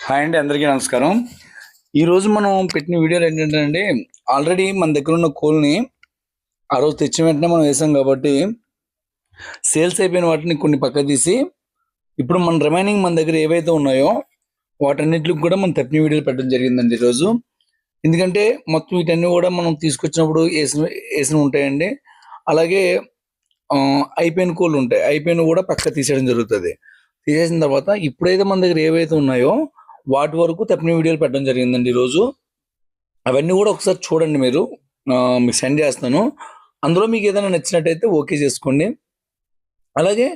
Hi అండి అందరికీ నమస్కారం. ఈరోజు మనం పెట్టిన వీడియోలు ఏంటంటే అండి ఆల్రెడీ మన దగ్గర ఉన్న కోల్ని ఆ రోజు తెచ్చిన వెంటనే మనం వేసాం కాబట్టి సేల్స్ అయిపోయిన వాటిని కొన్ని పక్క తీసి ఇప్పుడు మన రిమైనింగ్ మన దగ్గర ఏవైతే ఉన్నాయో వాటన్నిటికి కూడా మనం తప్పిన వీడియోలు పెట్టడం జరిగిందండి ఈరోజు ఎందుకంటే మొత్తం వీటన్ని కూడా మనం తీసుకొచ్చినప్పుడు వేసిన వేసిన ఉంటాయండి. అలాగే అయిపోయిన కోళ్ళు ఉంటాయి. అయిపోయిన కూడా పక్క తీసేయడం జరుగుతుంది. తీసేసిన తర్వాత ఇప్పుడైతే మన దగ్గర ఏవైతే ఉన్నాయో వాటి వరకు తప్పిన వీడియోలు పెట్టడం జరిగిందండి ఈరోజు అవన్నీ కూడా ఒకసారి చూడండి మీరు. మీకు సెండ్ చేస్తాను. అందులో మీకు ఏదైనా నచ్చినట్టయితే ఓకే చేసుకోండి. అలాగే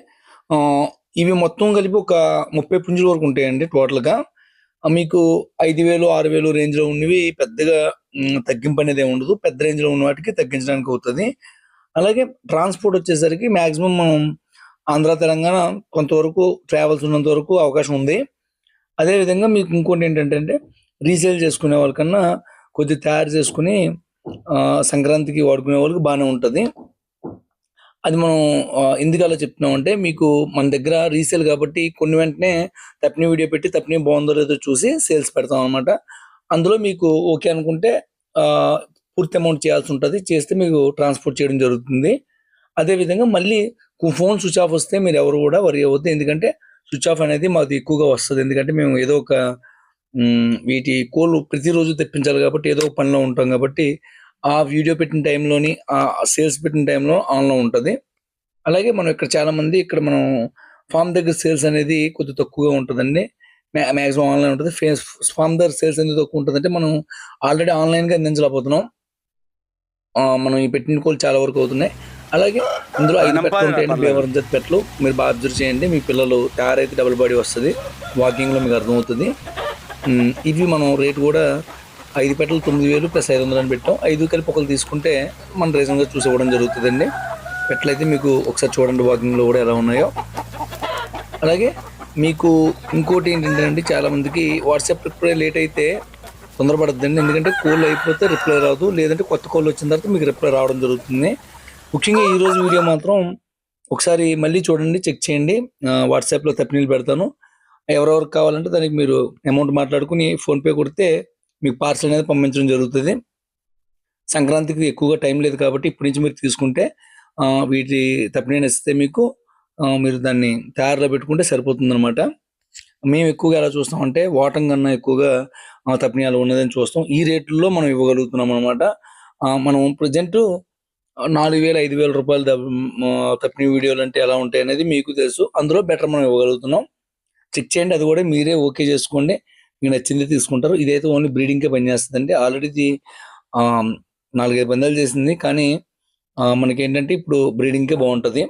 ఇవి మొత్తం కలిపి ఒక ముప్పై పుంజుల వరకు ఉంటాయండి టోటల్గా. మీకు ఐదు వేలు ఆరు వేలు రేంజ్లో ఉన్నవి పెద్దగా తగ్గింపు అనేది ఏమి ఉండదు. పెద్ద రేంజ్లో ఉన్న వాటికి తగ్గించడానికి అవుతుంది. అలాగే ట్రాన్స్పోర్ట్ వచ్చేసరికి మ్యాక్సిమం మనం ఆంధ్ర తెలంగాణ కొంతవరకు ట్రావెల్స్ ఉన్నంత వరకు అవకాశం ఉంది. అదే విధంగా మీకు ఇంకోటి ఏంటంటే రీసేల్ చేసుకునే వాళ్ళకన్నా కొద్దిగా తయారు చేసుకుని సంక్రాంతికి వాడుకునే వాళ్ళకి బాగానే ఉంటుంది. అది మనం ఎందుకలా చెప్తున్నామంటే మీకు మన దగ్గర రీసేల్ కాబట్టి కొన్ని వెంటనే తప్పిని వీడియో పెట్టి తప్పిని బాగుందో లేదో చూసి సేల్స్ పెడతాం అనమాట అందులో మీకు ఓకే అనుకుంటే పూర్తి అమౌంట్ చేయాల్సి ఉంటుంది. చేస్తే మీకు ట్రాన్స్పోర్ట్ చేయడం జరుగుతుంది. అదేవిధంగా మళ్ళీ ఫోన్ స్విచ్ ఆఫ్ వస్తే మీరు ఎవరు కూడా వరి అవ్వద్దు. ఎందుకంటే స్విచ్ ఆఫ్ అనేది మాకు ఎక్కువగా వస్తుంది. ఎందుకంటే మేము ఏదో ఒక వీటి కోళ్ళు ప్రతిరోజు తెప్పించాలి కాబట్టి ఏదో ఒక పనిలో ఉంటాం కాబట్టి ఆ వీడియో పెట్టిన టైంలోని ఆ సేల్స్ పెట్టిన టైంలో ఆన్లో ఉంటుంది. అలాగే మనం ఇక్కడ చాలామంది ఇక్కడ మనం ఫామ్ దగ్గర సేల్స్ అనేది కొద్దిగా తక్కువగా ఉంటుందండి. మ్యాక్సిమం ఆన్లైన్ ఉంటుంది. ఫేస్ ఫామ్ దగ్గర సేల్స్ ఎందుకు తక్కువ ఉంటుందంటే మనం ఆల్రెడీ ఆన్లైన్గా అందించలేకపోతున్నాం. మనం ఈ పెట్టిన కోళ్ళు చాలా వరకు అవుతున్నాయి. అలాగే ఇందులో ఐదు పెట్టలు ఉంటాయండి బేవరం జత్ పెట్టలు. మీరు బాగా అబ్జర్వ్ చేయండి మీ పిల్లలు తయారైతే డబుల్ బాడీ వస్తుంది వాకింగ్లో మీకు అర్థమవుతుంది. ఇవి మనం రేట్ కూడా ఐదు పెట్టలు తొమ్మిది వేలు ప్లస్ ఐదు వందలు అని పెట్టాం. ఐదు కలిపి ఒకరు తీసుకుంటే మన రీజన్గా చూసి ఇవ్వడం జరుగుతుందండి. పెట్టలైతే మీకు ఒకసారి చూడండి వాకింగ్లో కూడా ఎలా ఉన్నాయో. అలాగే మీకు ఇంకోటి ఏంటంటే అండి చాలా మందికి వాట్సాప్ రిప్లై లేట్ అయితే తొందరపడద్దండి. ఎందుకంటే కోల్ అయిపోతే రిప్లై రాదు. లేదంటే కొత్త కోల్ వచ్చిన తర్వాత మీకు రిప్లై రావడం జరుగుతుంది. ముఖ్యంగా ఈ రోజు వీడియో మాత్రం ఒకసారి మళ్ళీ చూడండి చెక్ చేయండి. వాట్సాప్లో తప్పినీళ్ళు పెడతాను. ఎవరెవరికి కావాలంటే దానికి మీరు అమౌంట్ మాట్లాడుకుని ఫోన్పే కొడితే మీకు పార్సల్ అనేది పంపించడం జరుగుతుంది. సంక్రాంతికి ఎక్కువగా టైం లేదు కాబట్టి ఇప్పటి నుంచి మీరు తీసుకుంటే వీటి తప్పినీళ్ళు ఇస్తే మీకు మీరు దాన్ని తయారులో పెట్టుకుంటే సరిపోతుందనమాట మేము ఎక్కువగా ఎలా చూస్తామంటే వాటం కన్నా ఎక్కువగా తప్పినీయాలు ఉన్నదని చూస్తాం. ఈ రేట్లలో మనం ఇవ్వగలుగుతున్నాం అనమాట మనం ప్రజెంట్ నాలుగు వేలు ఐదు వేల రూపాయలు తప్పిన వీడియోలు అంటే ఎలా ఉంటాయి అనేది మీకు తెలుసు. అందులో బెటర్ మనం ఇవ్వగలుగుతున్నాం. చెక్ చేయండి అది కూడా మీరే ఓకే చేసుకోండి. మీకు నచ్చింది తీసుకుంటారు. ఇదైతే ఓన్లీ బ్రీడింగ్కే పనిచేస్తుందండి. ఆల్రెడీ ఇది నాలుగైదు పందాలు చేసింది. కానీ మనకేంటంటే మనకి ఏంటంటే ఇప్పుడు బ్రీడింగ్కే బాగుంటుంది.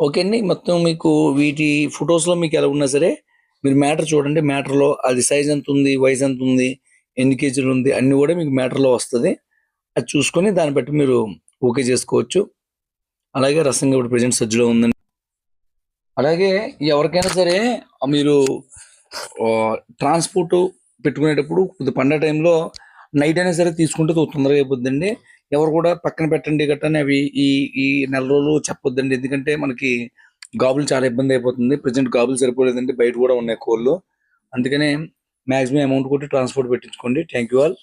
ఓకే అండి మొత్తం మీకు వీటి ఫొటోస్లో మీకు ఎలా ఉన్నా సరే మీరు మ్యాటర్ చూడండి. మ్యాటర్లో అది సైజ్ ఎంత ఉంది వయసు ఎంత ఉంది ఎన్ని కేజీలు ఉంది అన్నీ కూడా మీకు మ్యాటర్లో వస్తుంది. అది చూసుకొని దాన్ని బట్టి మీరు ఓకే చేసుకోవచ్చు. అలాగే రసంగా ఇప్పుడు ప్రజెంట్ సజ్జలో ఉందండి. అలాగే ఎవరికైనా సరే మీరు ట్రాన్స్పోర్ట్ పెట్టుకునేటప్పుడు కొద్ది పండగ టైంలో నైట్ అయినా సరే తీసుకుంటే తొందరగా అయిపోద్దండి. ఎవరు కూడా పక్కన పెట్టండి గట్టని అవి ఈ ఈ నెల రోజులు చెప్పొద్దండి. ఎందుకంటే మనకి గాబులు చాలా ఇబ్బంది అయిపోతుంది. ప్రజెంట్ గాబులు సరిపోలేదండి. బయట కూడా ఉన్నాయి కోళ్ళు. అందుకనే మాక్సిమం అమౌంట్ కొట్టి ట్రాన్స్పోర్ట్ పెట్టించుకోండి. Thank you all